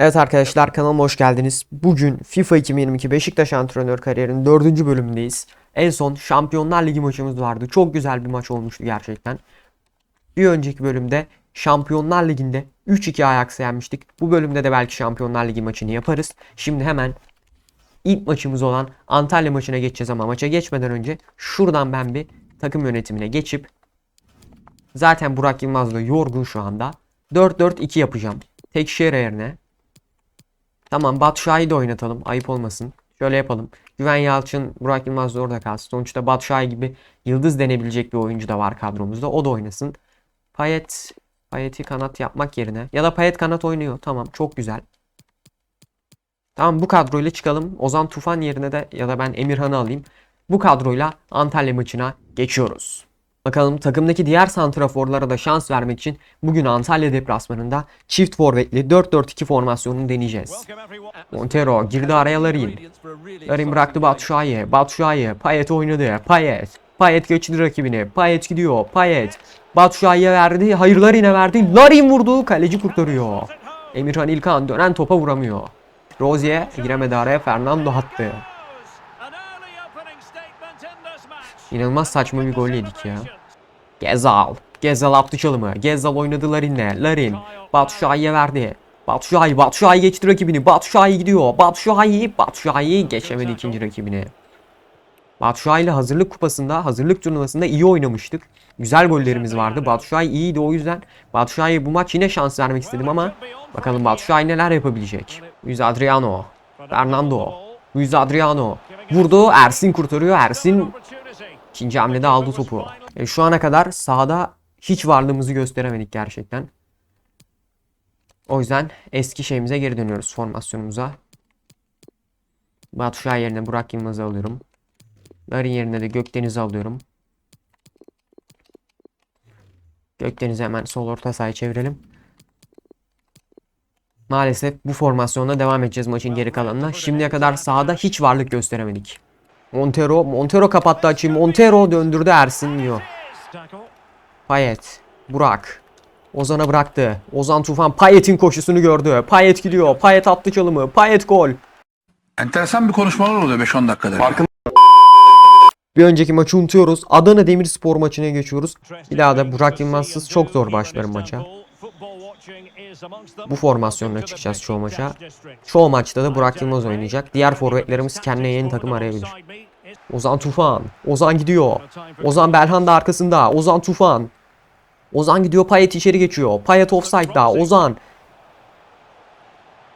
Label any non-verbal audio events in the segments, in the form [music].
Evet arkadaşlar kanalıma hoş geldiniz. Bugün FIFA 2022 Beşiktaş antrenör kariyerinin 4. bölümündeyiz. En son Şampiyonlar Ligi maçımız vardı. Çok güzel bir maç olmuştu gerçekten. Bir önceki bölümde Şampiyonlar Ligi'nde 3-2 Ajax'ı yenmiştik. Bu bölümde de belki Şampiyonlar Ligi maçını yaparız. Şimdi hemen ilk maçımız olan Antalya maçına geçeceğiz ama maça geçmeden önce şuradan ben bir takım yönetimine geçip zaten Burak Yılmaz da yorgun şu anda. 4-4-2 yapacağım. Tekşehir yerine Tamam Batshuayi de oynatalım. Ayıp olmasın. Şöyle yapalım. Güven Yalçın, Burak Yılmaz da orada kalsın. Sonuçta Batshuayi gibi yıldız denebilecek bir oyuncu da var kadromuzda. O da oynasın. Payet, Payet'i kanat yapmak yerine. Ya da Payet kanat oynuyor. Tamam çok güzel. Tamam bu kadroyla çıkalım. Ozan Tufan yerine de ya da ben Emirhan'ı alayım. Bu kadroyla Antalya maçına geçiyoruz. Bakalım takımdaki diğer santraforlara da şans vermek için bugün Antalya deplasmanında çift forvetli 4-4-2 formasyonunu deneyeceğiz. Montero girdi araya Larin. Larin bıraktı Batshuayi. Batshuayi. Payet oynadı. Payet. Payet geçti rakibini. Payet gidiyor. Payet. Batshuayi'ye verdi. Hayır Larin'e verdi. Larin vurdu. Kaleci kurtarıyor. Emirhan İlkan dönen topa vuramıyor. Rozier giremedi araya. Fernando attı. İnanılmaz saçma bir gol yedik ya. Gezal. Gezal attı çalımı. Gezal oynadı Larin'le. Larin. Batshuayi'ye verdi. Batshuayi. Batshuayi geçti rakibini. Batshuayi gidiyor. Batshuayi. Batshuayi geçemedi ikinci rakibini. Batshuayi ile hazırlık kupasında, hazırlık turnuvasında iyi oynamıştık. Güzel gollerimiz vardı. Batshuayi iyiydi o yüzden. Batshuayi'ye bu maç yine şans vermek istedim ama bakalım Batshuayi neler yapabilecek. Luis Adriano. Fernando. Luis Adriano. Vurdu. Ersin kurtarıyor. Ersin ikinci hamlede aldı topu. E, şu ana kadar sahada hiç varlığımızı gösteremedik gerçekten. O yüzden eski şeyimize geri dönüyoruz formasyonumuza. Batshuayi yerine Burak Yılmaz'ı alıyorum. Larin yerine de Gökdeniz'i alıyorum. Gökdeniz'i hemen sol orta sahaya çevirelim. Maalesef bu formasyonla devam edeceğiz maçın geri kalanına. Şimdiye kadar sahada hiç varlık gösteremedik. Montero, Montero kapattı açıyı. Montero döndürdü Ersin yiyor. Payet, Burak. Ozan'a bıraktı. Ozan Tufan Payet'in koşusunu gördü. Payet gidiyor. Payet attı çalımı. Payet gol. Enteresan bir konuşmalar oluyor 5-10 dakikada. Farkın Bir önceki maçı unutuyoruz. Adana Demirspor maçına geçiyoruz. Bir daha da Burak Yılmazsız çok zor başlarım maça. Bu formasyonla çıkacağız çoğu maça. Çoğu maçta da Burak Yılmaz oynayacak. Diğer forvetlerimiz kendine yeni takım arayabilir. Ozan Tufan. Ozan gidiyor. Ozan Belhan da arkasında. Ozan Tufan. Ozan gidiyor. Payet içeri geçiyor. Payet offside'da. Ozan.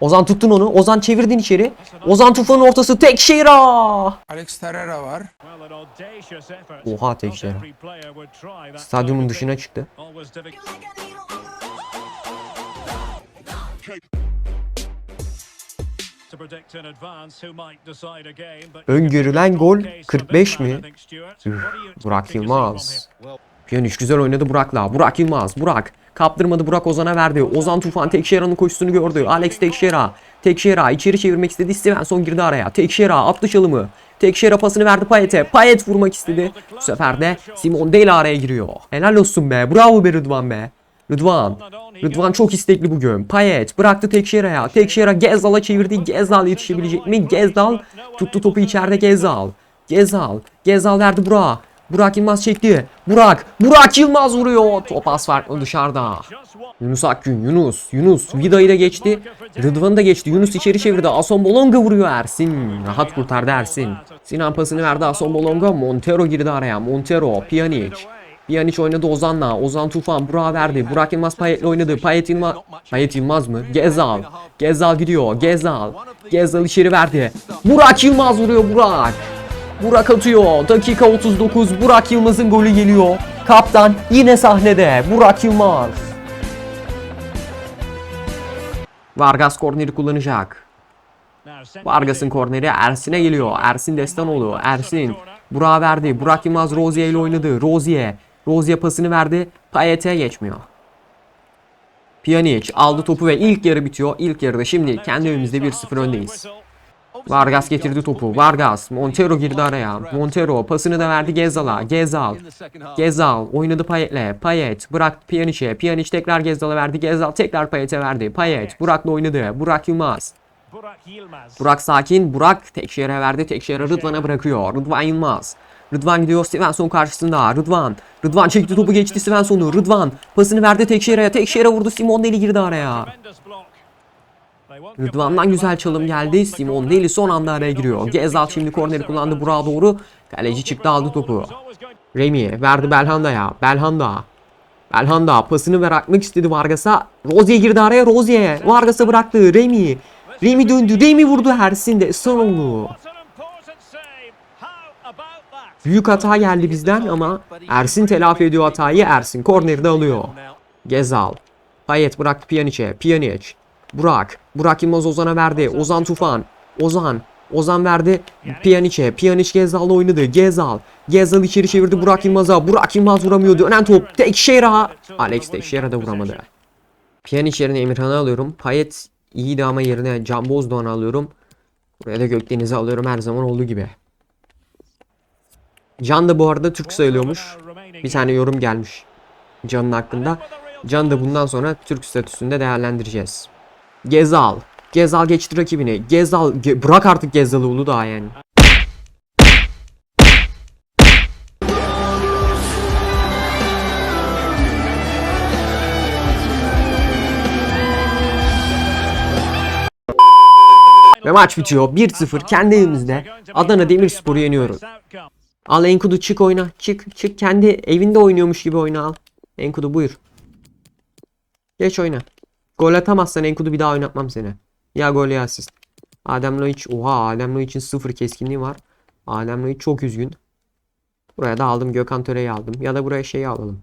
Ozan tuttun onu. Ozan çevirdin içeri. Ozan Tufan'ın ortası tek şehira. Alex Terrera var. Oha tek şehira. Stadyumun dışına çıktı. Öngörülen gol 45 mi? Üf, Burak Yılmaz. Piyaniş güzel oynadı Burak'la. Burak Yılmaz. Burak. Kaptırmadı Burak Ozan'a verdi. Ozan Tufan Tekşehira'nın koşusunu gördü. Alex Tekşehira. Tekşehira içeri çevirmek istedi. Svensson girdi araya. Tekşehira attı çalımı. Tekşehira pasını verdi Payet'e. Payet vurmak istedi. Bu sefer de Simon Değil araya giriyor. Helal olsun be. Bravo be Rıdvan be. Rıdvan. Rıdvan çok istekli bugün. Payet bıraktı Tekşehira'ya. Tekşehira Gezdal'a çevirdi. Gezdal yetişebilecek mi? Gezdal tuttu topu içeride Gezdal. Gezal. Gezal verdi Burak'a. Burak Yılmaz çekti. Burak. Burak Yılmaz vuruyor. Top az farklı dışarıda. Yunus Akgün. Yunus. Yunus. Vida'yı da geçti. Rıdvan'ı da geçti. Yunus içeri çevirdi. Ason Bolonga vuruyor Ersin. Rahat kurtardı Ersin. Sinan pasını verdi Ason Bolonga. Montero girdi araya. Montero. Pjanic. Pjanic oynadı Ozan'la. Ozan Tufan Burak'a verdi. Burak Yılmaz Payet'le oynadı. Payet Yılmaz. Payet Yılmaz mı? Gezal. Gezal gidiyor. Gezal. Gezal içeri verdi. Burak Yılmaz vuruyor Burak. Burak atıyor. Dakika 39. Burak Yılmaz'ın golü geliyor. Kaptan yine sahnede. Burak Yılmaz. Vargas korneri kullanacak. Vargas'ın korneri Ersin'e geliyor. Ersin Destanoğlu. Ersin. Burak'a verdi. Burak Yılmaz Rozier ile oynadı. Rozier. Rozier pasını verdi. Payet'e geçmiyor. Pjanic aldı topu ve ilk yarı bitiyor. İlk yarıda şimdi kendi evimizde 1-0 öndeyiz. Vargas getirdi topu. Vargas. Montero girdi araya. Montero pasını da verdi Gezal'a. Gezal. Gezal oynadı Payet'le. Payet bıraktı Pjanic'e. Pjanic tekrar Gezal'a verdi. Gezal tekrar Payet'e verdi. Payet Burak'la oynadı. Burak Yılmaz. Burak sakin. Burak Tekşehir'e verdi. Tekşehir'e Rıdvan'a bırakıyor. Rıdvan Yılmaz. Rıdvan gidiyor Svensson karşısında. Rıdvan. Rıdvan çekti topu geçti Svensson'u. Rıdvan pasını verdi Tekşehir'e. Tekşehir'e vurdu. Simon Deli girdi araya. Rıdvan'dan güzel çalım geldi. Simon Deli son anda araya giriyor. Gezal şimdi korneri kullandı Burak'a doğru. Kaleci çıktı aldı topu. Remy verdi Belhanda'ya. Belhanda. Belhanda pasını bırakmak istedi Vargas'a. Rozier girdi araya Rozier. Vargas'a bıraktı. Remy. Remy döndü. Remy vurdu Ersin de. Son. Büyük hata geldi bizden ama Ersin telafi ediyor hatayı. Ersin korneri de alıyor. Gezal. Payet bıraktı Pjanic'e. Pjanic. Burak. Burak Yılmaz Ozan'a verdi. Ozan Tufan. Ozan. Ozan verdi Pjanic'e. Pjanic Gezal'la oynadı. Gezal. Gezal içeri çevirdi Burak Yılmaz'a. Burak Yılmaz vuramıyor. Dönen top. Tekşehir'e. Alex Tekşehir'e de vuramadı. Pjanic yerine Emirhan'ı alıyorum. Payet iyiydi ama yerine Can Bozdoğan'ı alıyorum. Buraya da Gökdeniz'i alıyorum her zaman olduğu gibi. Can da bu arada Türk sayılıyormuş. Bir tane yorum gelmiş. Can'ın hakkında. Can da bundan sonra Türk statüsünde değerlendireceğiz. Gezal. Gezal geçti rakibini. Gezal. Ge- bırak artık Gezal'ı Uludağ yani. Ve maç bitiyor. 1-0 kendi evimizde Adana Demirspor'u yeniyoruz. Al Enkudu çık oyna. Çık çık kendi evinde oynuyormuş gibi oyna al. Enkudu buyur. Geç oyna. Gol atamazsan Enkudu bir daha oynatmam seni. Ya gol ya asist. Adem Laiç. Oha Adem Laiç'in sıfır keskinliği var. Adem Laiç çok üzgün. Buraya da aldım Gökhan Töre'yi aldım. Ya da buraya şeyi alalım.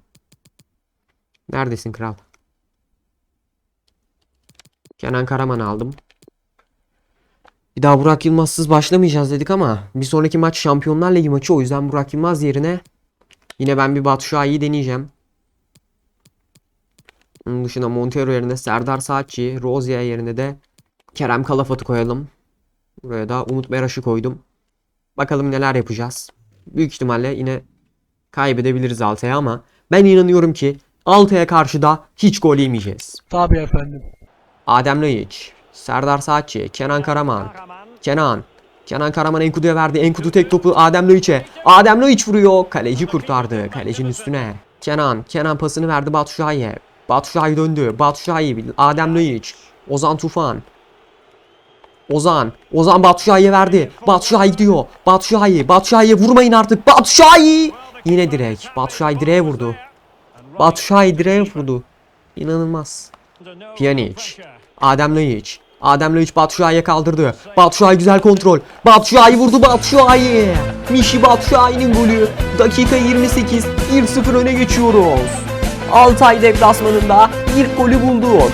Neredesin kral? Kenan Karaman'ı aldım. Bir daha Burak Yılmaz'sız başlamayacağız dedik ama bir sonraki maç Şampiyonlar Ligi maçı o yüzden Burak Yılmaz yerine yine ben bir Batu Şua'yı deneyeceğim. Onun dışında Montero yerine Serdar Saatçi, Rozier yerine de Kerem Kalafat'ı koyalım. Buraya da Umut Meraş'ı koydum. Bakalım neler yapacağız. Büyük ihtimalle yine kaybedebiliriz Altay'a ama ben inanıyorum ki Altay'a karşı da hiç gol yemeyeceğiz. Tabii efendim. Adem Laiç, Serdar Saatçi, Kenan Karaman, Kenan. Kenan Karaman Enkudu'ya verdi. Enkudu tek topu Adem Laiç'e. Adem Laiç vuruyor. Kaleci kurtardı. Kalecinin üstüne. Kenan. Kenan pasını verdi Batu Şahin döndü. Batu Şahin. Adem Laiç. Ozan Tufan. Ozan. Ozan Batu verdi. Batu Şahin gidiyor. Batu Şahin'e vurmayın artık. Batu. Yine direk. Batu Şahin direğe vurdu. Batu Şahin direğe vurdu. İnanılmaz. Pjanic. Adem Laiç. Adem Laiç Batshuayi'ye kaldırdı. Batshuayi güzel kontrol. Batshuayi vurdu Batshuayi. Mişi Batshuayi'nin golü. Dakika 28. 1-0 öne geçiyoruz. Altay deplasmanında ilk golü bulduk.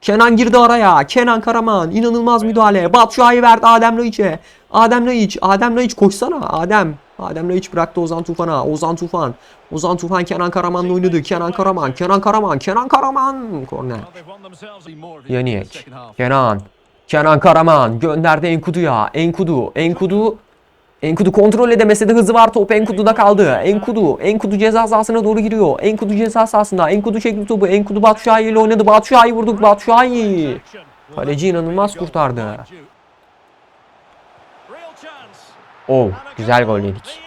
Kenan girdi araya. Kenan Karaman inanılmaz müdahale. Batshuayi verdi Adem Laiç'e. Adem Laiç. Adem Laiç koşsana Adem. Adem Laiç bıraktı Ozan Tufan'a. Ozan Tufan. Ozan Tufan Kenan Karaman'la oynadı. Kenan Karaman. Kenan Karaman. Kenan Karaman. Korner. Yaniyek. Kenan. Kenan Karaman gönderdi Enkudu'ya. Enkudu. Enkudu. Enkudu kontrol edemese de hızı var top Enkudu'da kaldı. Enkudu. Enkudu ceza sahasına doğru giriyor. Enkudu ceza sahasında. Enkudu çekti topu. Enkudu Batshuayi ile oynadı. Batshuayi vurduk. Batshuayi. Kaleci inanılmaz kurtardı. Oh güzel gol yedik.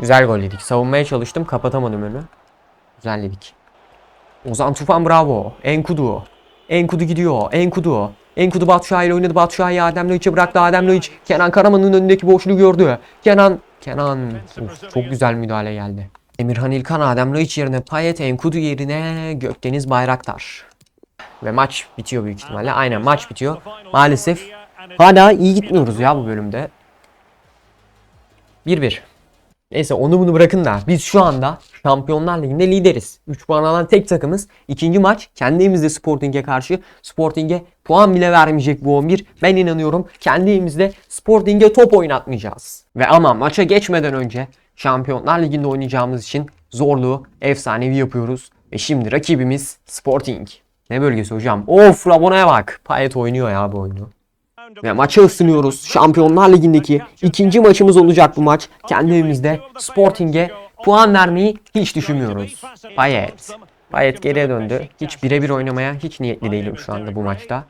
Güzel gol yedik. Savunmaya çalıştım. Kapatamadım önü. Güzel yedik. Ozan Tufan bravo. Enkudu. Enkudu gidiyor. Enkudu. Enkudu Batshuayi ile oynadı. Batshuayi Adem Laiç'e bıraktı. Adem Laiç. Kenan Karaman'ın önündeki boşluğu gördü. Kenan. Kenan. Of, çok güzel müdahale geldi. Emirhan İlkan Adem Laiç yerine Payet Enkudu yerine Gökdeniz Bayraktar. Ve maç bitiyor büyük ihtimalle. Aynen maç bitiyor. Maalesef hala iyi gitmiyoruz ya bu bölümde. 1-1. Neyse onu bunu bırakın da biz şu anda Şampiyonlar Ligi'nde lideriz. 3 puan alan tek takımız. İkinci maç kendi evimizde Sporting'e karşı. Sporting'e puan bile vermeyecek bu 11. Ben inanıyorum kendi evimizde Sporting'e top oynatmayacağız. Ve ama maça geçmeden önce Şampiyonlar Ligi'nde oynayacağımız için zorluğu efsanevi yapıyoruz. Ve şimdi rakibimiz Sporting. Ne bölgesi hocam? Of Rabona'ya bak. Payet oynuyor ya bu oyunu. Ve maça ısınıyoruz. Şampiyonlar Ligi'ndeki ikinci maçımız olacak bu maç. Kendi evimizde Sporting'e puan vermeyi hiç düşünmüyoruz. Payet. Payet geriye döndü. Hiç birebir oynamaya hiç niyetli değilim şu anda bu maçta.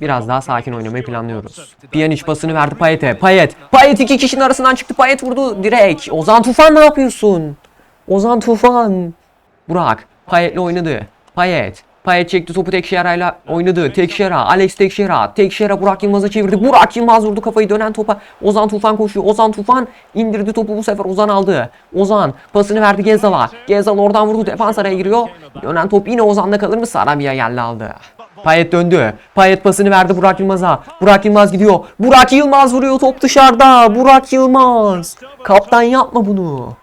Biraz daha sakin oynamayı planlıyoruz. Pjanic pasını verdi Payet'e. Payet. Payet iki kişinin arasından çıktı. Payet vurdu direkt. Ozan Tufan ne yapıyorsun? Ozan Tufan. Burak. Payet'le oynadı. Payet. Payet çekti topu Tekşera'yla oynadı. Tekşera, Alex Tekşera. Tekşera Burak Yılmaz'a çevirdi. Burak Yılmaz vurdu kafayı dönen topa. Ozan Tufan koşuyor. Ozan Tufan indirdi topu bu sefer Ozan aldı. Ozan pasını verdi Gezal'a. Gezal oradan vurdu. Defans araya giriyor. Dönen top yine Ozan'da kalır mı? Sarabia geldi aldı. Payet döndü. Payet pasını verdi Burak Yılmaz'a. Burak Yılmaz gidiyor. Burak Yılmaz vuruyor top dışarıda. Burak Yılmaz. Kaptan yapma bunu.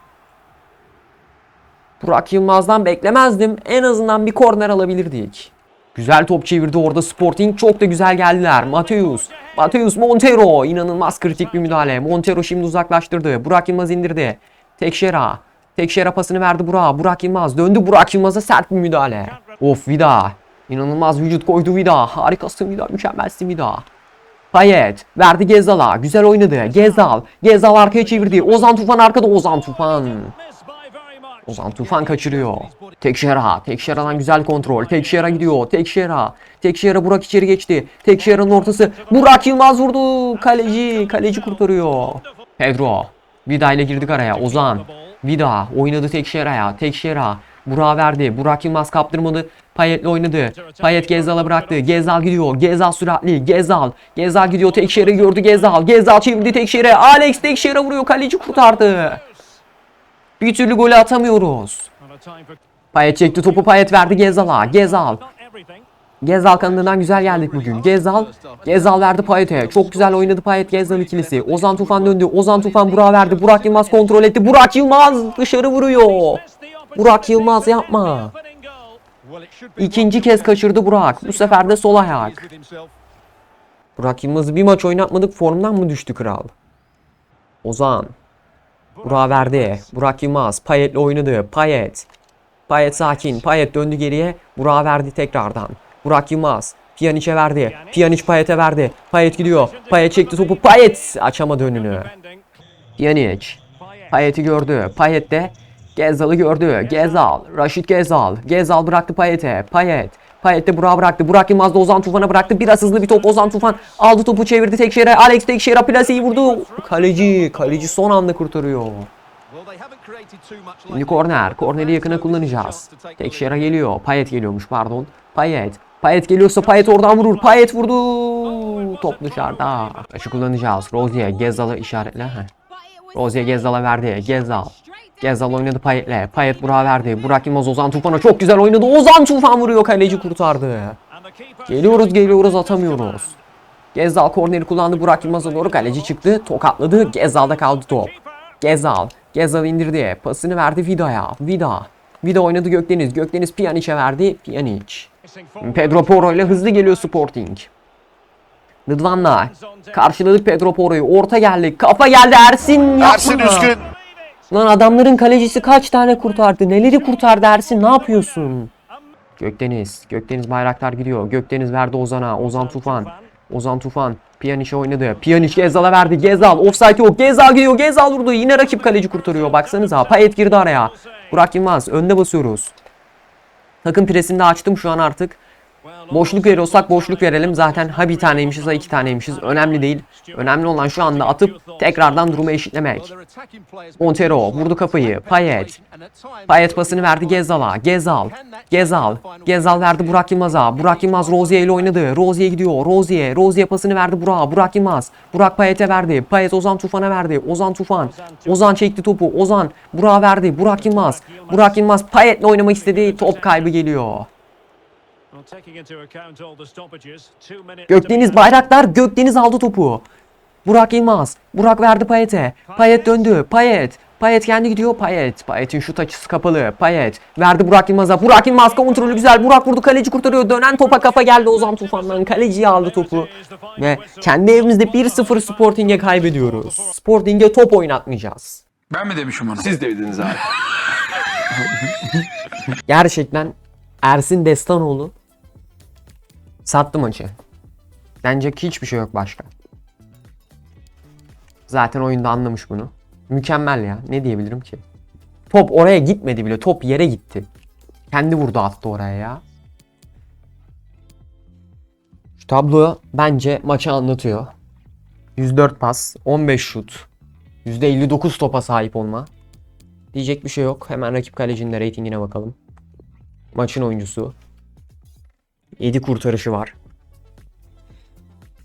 Burak Yılmaz'dan beklemezdim. En azından bir korner alabilirdik. Güzel top çevirdi orada Sporting. Çok da güzel geldiler. Mateus. Mateus Montero. İnanılmaz kritik bir müdahale. Montero şimdi uzaklaştırdı. Burak Yılmaz indirdi. Tekşera. Tekşera pasını verdi Burak'a. Burak Yılmaz. Döndü Burak Yılmaz'a sert bir müdahale. Of Vida. İnanılmaz vücut koydu Vida. Harikasın Vida. Mükemmelsin Vida. Payet verdi Gezal'a. Güzel oynadı. Gezal. Gezal arkaya çevirdi. Ozan Tufan arkada. Ozan Tufan. Ozan Tufan kaçırıyor. Tekşera. Tekşera'dan güzel kontrol. Tekşera gidiyor. Tekşera. Tekşera Burak içeri geçti. Tekşera'nın ortası. Burak Yılmaz vurdu. Kaleci. Kaleci kurtarıyor. Pedro. Vida ile girdik araya. Ozan. Vida oynadı Tekşera'ya. Tekşera. Burak'a verdi. Burak Yılmaz kaptırmadı. Payet'le oynadı. Payet Gezal'a bıraktı. Gezal gidiyor. Gezal süratli. Gezal. Gezal gidiyor. Tekşer'i gördü Gezal. Gezal çevirdi Tekşer'e. Alex Tekşer'e vuruyor. Kaleci kurtardı. Bir türlü golü atamıyoruz. Payet çekti topu Payet verdi Gezal'a. Gezal. Gezal kanadından güzel geldik bugün. Gezal. Gezal verdi Payet'e. Çok güzel oynadı Payet Gezal ikilisi. Ozan Tufan döndü. Ozan Tufan Burak'a verdi. Burak Yılmaz kontrol etti. Burak Yılmaz dışarı vuruyor. Burak Yılmaz yapma. İkinci kez kaçırdı Burak. Bu sefer de sol ayak. Burak Yılmaz'ı bir maç oynatmadık. Formdan mı düştü kral? Ozan. Burak verdi. Burak Yılmaz. Payet'le oynadı. Payet. Payet sakin. Payet döndü geriye. Burak'a verdi tekrardan. Burak Yılmaz. Pjanic'e verdi. Pjanic Payet'e verdi. Payet gidiyor. Payet çekti topu. Payet açamadı önünü. Pjanic. Payet'i gördü. Payet de Gezal'ı gördü. Gezal. Raşit Gezal. Gezal bıraktı Payet'e. Payet. Payet de Burak'a bıraktı. Burak Yılmaz da Ozan Tufan'a bıraktı. Biraz hızlı bir top. Ozan Tufan aldı topu çevirdi Tekşehir'e. Alex Tekşehir'e plaseyi vurdu. Kaleci. Kaleci son anda kurtarıyor. Şimdi korner. Korneri yakına kullanacağız. Tekşehir'e geliyor. Payet geliyormuş pardon. Payet. Payet geliyorsa Payet oradan vurur. Payet vurdu. Top dışarıda. Taşı kullanacağız. Rozier Gezal'ı işaretle. Rozier Gezal'a verdi. Gezal. Gezal oynadı Payet'le. Payet Burak'a verdi. Burak Yılmaz Ozan Tufan'a çok güzel oynadı. Ozan Tufan vuruyor. Kaleci kurtardı. Geliyoruz geliyoruz atamıyoruz. Gezal korneri kullandı. Burak Yılmaz'a doğru kaleci çıktı. Tokatladı. Gezal'da kaldı top. Gezal. Gezal indirdi. Pasını verdi Vida'ya. Vida. Vida oynadı Gökdeniz. Gökdeniz Pjanic'e verdi. Pjanic. Pedro Porro ile hızlı geliyor Sporting. Rıdvan'la karşıladık Pedro Porro'yu. Orta geldi. Kafa geldi Ersin. Yapma. Ersin Üskün. Lan adamların kalecisi kaç tane kurtardı? Neleri kurtardı Ersin? Ne yapıyorsun? Gökdeniz. Gökdeniz Bayraktar gidiyor. Gökdeniz verdi Ozan'a. Ozan Tufan. Ozan Tufan. Pjanic'e oynadı. Pjanic Gezal'a verdi. Gezal. Offside yok. Gezal gidiyor. Gezal vurdu. Yine rakip kaleci kurtarıyor. Baksanıza. Payet girdi araya. Burak Yılmaz. Önde basıyoruz. Takım presini de açtım şu an artık. Boşluk veriyorsak boşluk verelim. Zaten ha bir taneymişiz ha iki taneymişiz. Önemli değil. Önemli olan şu anda atıp tekrardan durumu eşitlemek. Montero vurdu kafayı. Payet. Payet pasını verdi Gezal'a. Gezal. Gezal. Gezal verdi Burak Yılmaz'a. Burak Yılmaz Rozier ile oynadı. Rozier gidiyor. Rozier. Rozier pasını verdi Burak'a. Burak Yılmaz. Burak Payet'e verdi. Payet Ozan Tufan'a verdi. Ozan Tufan. Ozan çekti topu. Ozan Burak'a verdi. Burak Yılmaz. Burak Yılmaz Payet'le oynamak istedi. Top kaybı geliyor. Gökdeniz Bayraktar Gökdeniz aldı topu. Burak Yılmaz. Burak verdi Payet'e. Payet döndü. Payet. Payet kendi gidiyor. Payet. Payet'in şut açısı kapalı. Payet. Verdi Burak Yılmaz'a. Burak Yılmaz kontrolü güzel. Burak vurdu. Kaleci kurtarıyor. Dönen topa kafa geldi Ozan Tufan'dan. Kaleciyi aldı topu. Ve kendi evimizde 1-0 Sporting'e kaybediyoruz. Sporting'e top oynatmayacağız. Ben mi demişim onu? Siz dediniz abi. [laughs] Gerçekten Ersin Destanoğlu Sattı maçı. Denecek hiçbir şey yok başka. Zaten oyunda anlamış bunu. Mükemmel ya. Ne diyebilirim ki? Top oraya gitmedi bile. Top yere gitti. Kendi vurdu attı oraya ya. Şu tablo bence maçı anlatıyor. 104 pas, 15 şut, %59 topa sahip olma. Diyecek bir şey yok. Hemen rakip kalecinin de reytingine bakalım. Maçın oyuncusu. 7 kurtarışı var.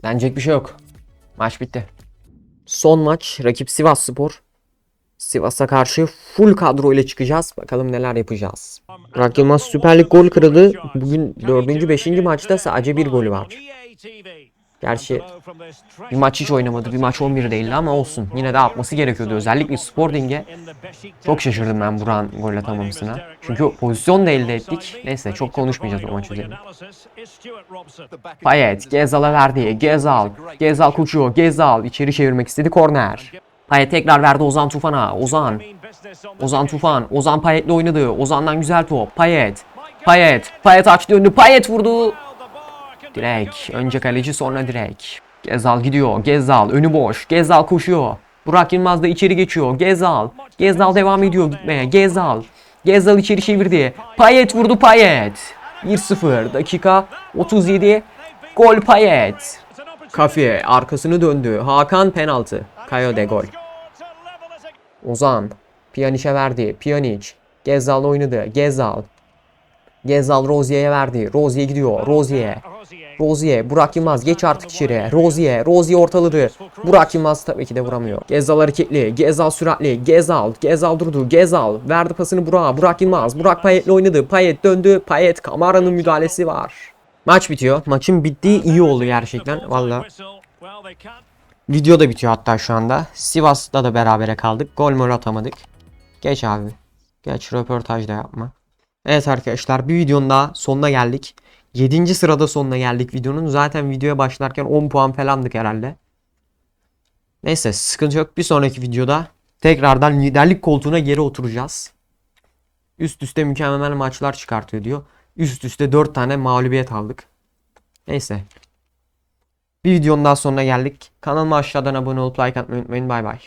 Denecek bir şey yok. Maç bitti. Son maç rakip Sivas Spor. Sivas'a karşı full kadro ile çıkacağız. Bakalım neler yapacağız. Burak Yılmaz Süper Lig gol kralı. Bugün 4. 5. maçta sadece bir golü var. Gerçi bir maç hiç oynamadı. Bir maç 11 değildi ama olsun. Yine de atması gerekiyordu. Özellikle Sporting'e çok şaşırdım ben Burak'ın gol atamamasına. Çünkü pozisyon da elde ettik. Neyse çok konuşmayacağız o maç üzerine. Payet, Gezal'a verdi. Gezal, Gezal koşuyor. Gezal içeri çevirmek istedi. Korner. Payet tekrar verdi Ozan Tufan'a. Ozan, Ozan Tufan. Ozan Payet'le oynadı. Ozan'dan güzel top. Payet, Payet, Payet açtı önünü. Payet vurdu. Direk. Önce kaleci sonra direk. Gezal gidiyor. Gezal önü boş. Gezal koşuyor. Burak Yılmaz da içeri geçiyor. Gezal. Gezal devam ediyor gitmeye. Gezal. Gezal içeri çevirdi. Payet vurdu Payet. 1-0 dakika 37. Gol Payet. Kafiye arkasını döndü. Hakan penaltı. Kayode gol. Ozan. Pjanic'e verdi. Pjanic. Gezal oynadı. Gezal. Gezal Rozier'e verdi. Rozier gidiyor. Rozier. Rozier, Burak Yılmaz geç artık içeri. Rozier, Rozier ortaladı. Burak Yılmaz tabii ki de vuramıyor. Gezal hareketli, Gezal süratli, Gezal, Gezal durdu, Gezal verdi pasını Burak'a. Burak Yılmaz, Burak Payet'le oynadı. Payet döndü, Payet Kamara'nın müdahalesi var. Maç bitiyor. Maçın bittiği iyi oldu gerçekten. Valla video da bitiyor hatta şu anda. Sivas'ta da berabere kaldık. Gol mol atamadık. Geç abi. Geç röportaj da yapma. Evet arkadaşlar bir videonun daha sonuna geldik. 7. sırada sonuna geldik videonun. Zaten videoya başlarken 10 puan falandık herhalde. Neyse sıkıntı yok. Bir sonraki videoda tekrardan liderlik koltuğuna geri oturacağız. Üst üste mükemmel maçlar çıkartıyor diyor. Üst üste 4 tane mağlubiyet aldık. Neyse. Bir videonun daha sonuna geldik. Kanalıma aşağıdan abone olup like atmayı unutmayın. Bay bay.